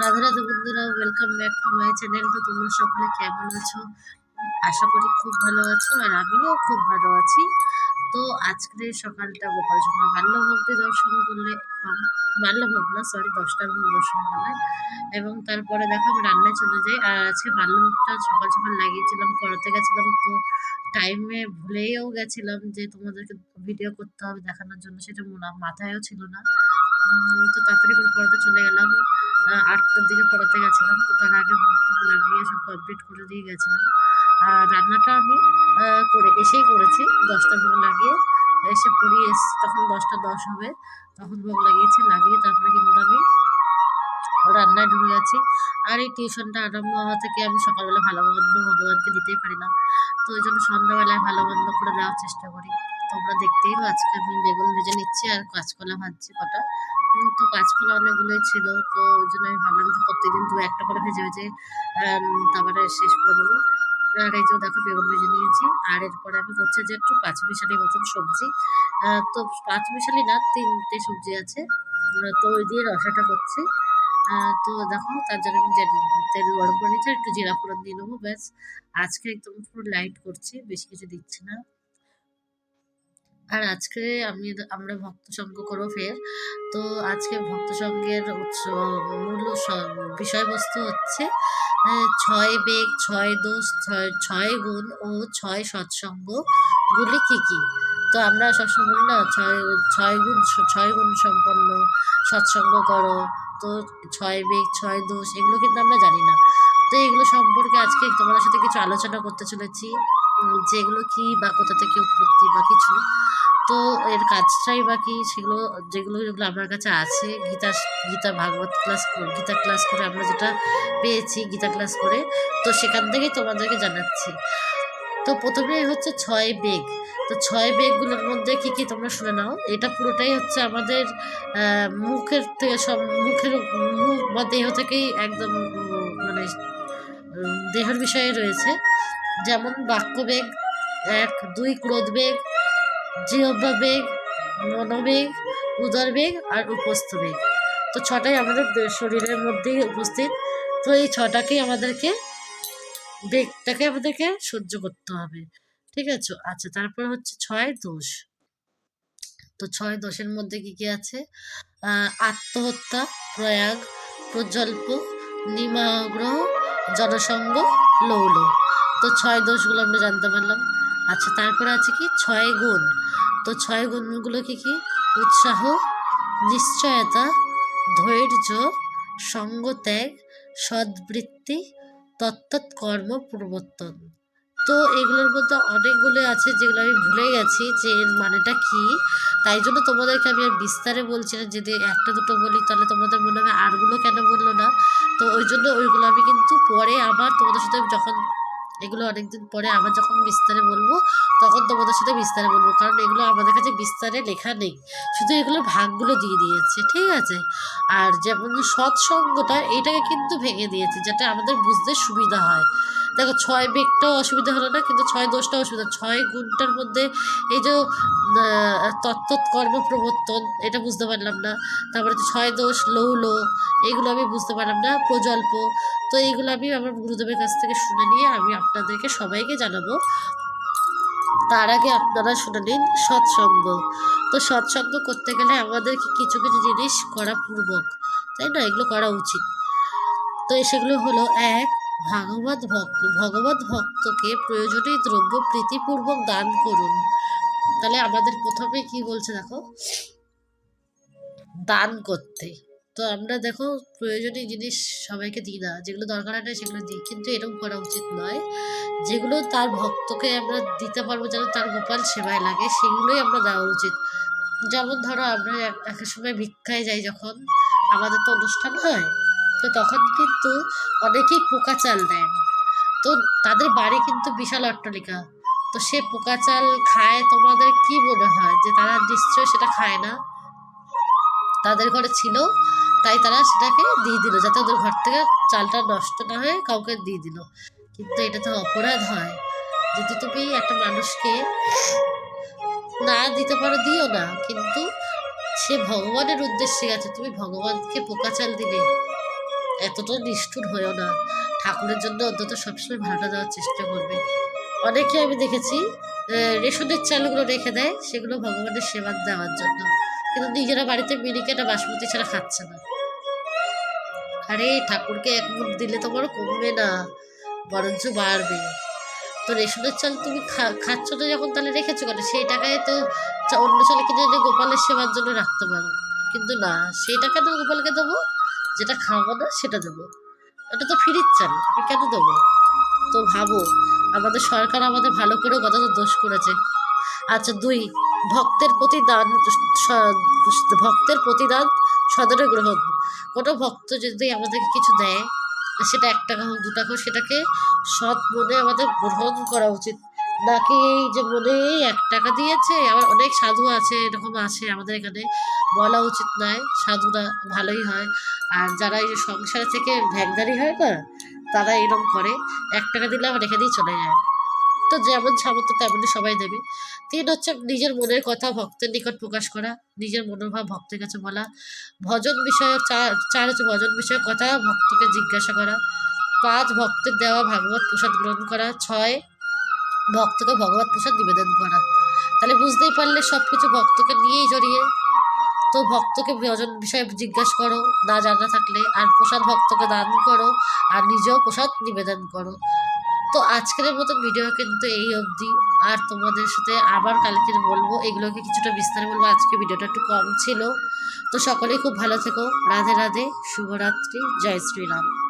রাধে রাধে বন্ধুরা welcome back to my channel তো তোমরা সকলে কেমন আছো? আশা করি খুব ভালো আছো আর আমিও খুব ভালো আছি। তো আজকের সকালটা গোপাল সোনা বাল্যভক্তি দর্শন করলে বাল্যভোগ না সরি দশটার ভোগ দর্শন করলে। এবং তারপরে দেখো আমি রান্নায় চলে যাই। আর আজকে বাল্যভোগটা সকাল সকাল লাগিয়েছিলাম, পড়াতে গেছিলাম। তো টাইমে ভুলেও গেছিলাম যে তোমাদেরকে ভিডিও করতে হবে দেখানোর জন্য, সেটা মাথায়ও ছিল না। তো তাড়াতাড়ি করে পড়াতে চলে গেলাম। আটটার দিকে পড়াতে গেছিলাম, তো তার আগে লাগিয়ে সব কমপ্লিট করে দিয়ে গেছিলাম। আর রান্নাটা আমি করে, এসেই করেছি, দশটা ভোগ লাগিয়ে। এসে পড়িয়ে এস, তখন দশটা দশ হবে। তখন ভোগ লাগিয়েছি, লাগিয়ে তারপরে কিন্তু আমি রান্নায় ঢুকে গেছি। আর এই টিউশনটা আরম্ভ হওয়া থেকে আমি সকালবেলা ভালো মন্দ ভগবানকে দিতেই পারি না। তো ওই জন্য সন্ধ্যাবেলায় ভালো মন্দ করে দেওয়ার চেষ্টা করি। তোমরা দেখতেই আজকে আমি বেগুন ভেজে নিচ্ছি আর কাঁচকলা ভাজছি কটা। তো কাঁচকলা অনেকগুলোই ছিল, তো ওই জন্য আমি ভাবলাম যে প্রত্যেকদিন দু একটা করে ভেজে ভেজে তারপরে শেষ করে দেবো। আর এই যে দেখো বেগুন ভেজে নিয়েছি, আর এরপরে আমি করছি যে একটু পাঁচমিশালি মতন সবজি। তো পাঁচমিশালি না, তিনটে সবজি আছে। তো ওই দিয়ে রসাটা করছি। তো দেখো, তার জন্য আমি তেল গরম করে নিচ্ছি একটু জিরা ফোড়ন দিয়ে নেব ব্যাস। আজকে একদম পুরো লাইট করছি, বেশি কিছু দিচ্ছি না। আর আজকে আমি আমরা ভক্ত সঙ্গ করব ফের। তো আজকে ভক্ত সঙ্গের উৎস, মূল বিষয়বস্তু হচ্ছে ছয় বেগ, ছয় দোষ, ছয় ছয় গুণ ও ছয় সৎসঙ্গ গুলি কী কি? তো আমরা সবসময় বলি না, ছয় ছয় গুণ ছয় গুণ সম্পন্ন সৎসঙ্গ করো। তো ছয় বেগ, ছয় দোষ, এগুলো কিন্তু আমরা জানি না। তো এগুলো সম্পর্কে আজকে তোমাদের সাথে কিছু আলোচনা করতে চলেছি। যেগুলো কি বা কোথা থেকে উৎপত্তি বা কিছু। তো এর কাজটাই বা কি সেগুলো, যেগুলো যেগুলো আমার কাছে আছে, গীতা গীতা ভাগবত ক্লাস গীতা ক্লাস করে আমরা যেটা পেয়েছি, গীতা ক্লাস করে, তো সেখান থেকেই তোমাদেরকে জানাচ্ছি। তো প্রথমেই হচ্ছে ছয় বেগ। তো ছয় বেগগুলোর মধ্যে কি কি তোমরা শুনে নাও? এটা পুরোটাই হচ্ছে আমাদের মুখের থেকে সব মুখের মুখ বা দেহ থেকেই একদম মানে দেহের বিষয়ে রয়েছে। যেমন বাক্যবেগ, এক, দুই, ক্রোধবেগ জিহ্বা বেগ মনোবেগ উদর বেগ আর উপস্থ বেগ তো ছটাই আমাদের শরীরের মধ্যেই উপস্থিত। তো এই ছটাকেই আমাদেরকে বেগটাকে আমাদেরকে সহ্য করতে হবে। ঠিক আছে? আচ্ছা তারপর হচ্ছে ছয় দোষ। তো ছয় দোষের মধ্যে কি কি আছে? আত্মহত্যা, প্রয়াগ প্রজল্প নিমাগ্রহ, জনসংঘ, লৌল। তো ছয় দোষগুলো আমরা জানতে পারলাম। আচ্ছা তারপরে আছে কি? ছয় গুণ। তো ছয় গুণগুলো কি কি? উৎসাহ, নিশ্চয়তা, ধৈর্য, সঙ্গত্যাগ, সদ্বৃত্তি তত্তৎ কর্ম প্রবর্তন। তো এগুলোর মধ্যে অনেকগুলো আছে যেগুলো আমি ভুলে গেছি যে এর মানেটা কি। তাই জন্য তোমাদেরকে আমি আর বিস্তারে বলছি না। যদি একটা দুটো বলি, তাহলে তোমাদের মনে হবে আরগুলো কেন বলল না। তো ওই জন্য ওইগুলো আমি কিন্তু পরে আবার তোমাদের সাথে যখন এগুলো অনেকদিন পরে আবার যখন বিস্তারে বলব, তখন তোমাদের সাথে বিস্তারে বলব। কারণ এগুলো আমাদের কাছে বিস্তারে লেখা নেই। শুধু এগুলো ভাগগুলো দিয়ে দিয়েছে, ঠিক আছে? আর যেমন সৎসঙ্গটা, এটাকে কিন্তু ভেঙে দিয়েছে, যাতে আমাদের বুঝতে সুবিধা হয়। দেখো, ছয় বেগটাও অসুবিধা হলো না, কিন্তু ছয় দোষটাও অসুবিধা। ছয় গুণটার মধ্যে এই যে তত্ত্বৎ কর্ম, প্রবর্তন, এটা বুঝতে পারলাম না। তারপরে ছয় দোষ, লৌল, এগুলো আমি বুঝতে পারলাম না। প্রজল্প তো এইগুলো আমি আমার গুরুদেবের কাছ থেকে শুনে নিয়ে আমি আপনাদেরকে সবাইকে জানাব। তার আগে আপনারা শুনে নিন সৎসঙ্গ। তো সৎসঙ্গ করতে গেলে আমাদেরকে কিছু কিছু জিনিস করা পূর্বক, তাই না? এগুলো করা উচিত। তো সেগুলো হলো এক, ভাগবত ভক্ত, ভগবত ভক্তকে প্রয়োজনীয় দ্রব্য প্রীতিপূর্বক দান করুন। তাহলে আমাদের প্রথমে কি বলছে দেখো? দান করতে। তো আমরা দেখো প্রয়োজনীয় জিনিস সবাইকে দিই না। যেগুলো দরকার হয় না সেগুলো দিই। কিন্তু এরকম করা উচিত নয়। যেগুলো তার ভক্তকে আমরা দিতে পারব, যেন তার গোপাল সেবায় লাগে, সেগুলোই আমরা দেওয়া উচিত। যেমন ধরো আমরা এক- সময় ভিক্ষায় যাই যখন, আমাদের তো অনুষ্ঠান হয়, তো তখন কিন্তু অনেকেই পোকা চাল দেয়। তো তাদের বাড়ি কিন্তু বিশাল অট্টালিকা। তো সে পোকা চাল খায়, তোমাদের কি মনে হয়? যে তারা নিশ্চয় সেটা খায় না? তাদের ঘরে ছিল তাই তারা সেটাকে দিয়ে দিল, যাতে ওদের ঘর থেকে চালটা নষ্ট না হয়ে কাউকে দিয়ে দিল। কিন্তু এটা তো অপরাধ হয়। যদি তুমি একটা মানুষকে না দিতে পারো, দিও না। কিন্তু সে ভগবানের উদ্দেশ্যে গেছে তুমি ভগবানকে পোকা চাল দিলে এতটা নিষ্ঠুর হয়েও না। ঠাকুরের জন্য অন্তত সবসময় ভালোটা দেওয়ার চেষ্টা করবে। অনেকে আমি দেখেছি রেশনের চালগুলো রেখে দেয়, সেগুলো ভগবানের সেবা দেওয়ার জন্য। কিন্তু নিজেরা বাড়িতে মিনিকেটা বাসমতি ছাড়া খাচ্ছে না। আরে, ঠাকুরকে এক মুঠ দিলে তো বড় কমবে না, বরঞ্চ বাড়বে। তো রেশনের চাল তুমি খাচ্ছ না যখন, তাহলে রেখেছো কেন? সেই টাকায় তো অন্য চাল কিনে এনে গোপালের সেবার জন্য রাখতে পারো। কিন্তু না, সেই টাকা তো গোপালকে দেবো, যেটা খাব না, সেটা দেবো। ওটা তো ফিরির চাল, আমি কেন দেবো? তো ভাবো, আমাদের সরকার আমাদের ভালো করেও কতটা দোষ করেছে। আচ্ছা দুই ভক্তের প্রতি দান স- ভক্তের প্রতিদান সদরে গ্রহণ। কোনো ভক্ত যদি আমাদেরকে কিছু দেয়, সেটা এক টাকা হোক, দু টাকা হোক, সেটাকে সৎ মনে আমাদের গ্রহণ করা উচিত। নাকি এই যে মনে এক টাকা দিয়েছে, আবার অনেক সাধু আছে, এরকম আছে, আমাদের এখানে বলা উচিত নয়, সাধুরা ভালোই হয়। আর যারা এই সংসার থেকে ভ্যাগদারি হয় না, তারা এরকম করে, এক টাকা দিলে আবার রেখে দিয়ে চলে যায়। তো যেমন সামর্থ্য তেমনই সবাই দেবে। তিন হচ্ছে নিজের মনের কথা ভক্তের নিকট প্রকাশ করা, নিজের মনোভাব ভক্তের কাছে বলা, ভজন বিষয়ক চার চার হচ্ছে ভজন বিষয়ক কথা, ভক্তকে জিজ্ঞাসা করা, পাঁচ ভক্তের দেওয়া ভাগবত প্রসাদ গ্রহণ করা, ছয় ভক্তকে ভগবত প্রসাদ নিবেদন করা। তাহলে বুঝতেই পারলে সব কিছু ভক্তকে নিয়েই জড়িয়ে। তো ভক্তকে ভজন বিষয়ে জিজ্ঞাসা করো, না জানা থাকলে আর প্রসাদ ভক্তকে দান করো, আর নিজেও প্রসাদ নিবেদন করো। তো আজকের মতো ভিডিও কিন্তু এই অবধি। আর তোমাদের সাথে আবার কালকে বলব, এগুলোকে কিছুটা বিস্তারে বলব। আজকে ভিডিওটা একটু কম ছিল। তো সকলেই খুব ভালো থেকো। রাধে রাধে, শুভরাত্রি, জয় শ্রীরাম।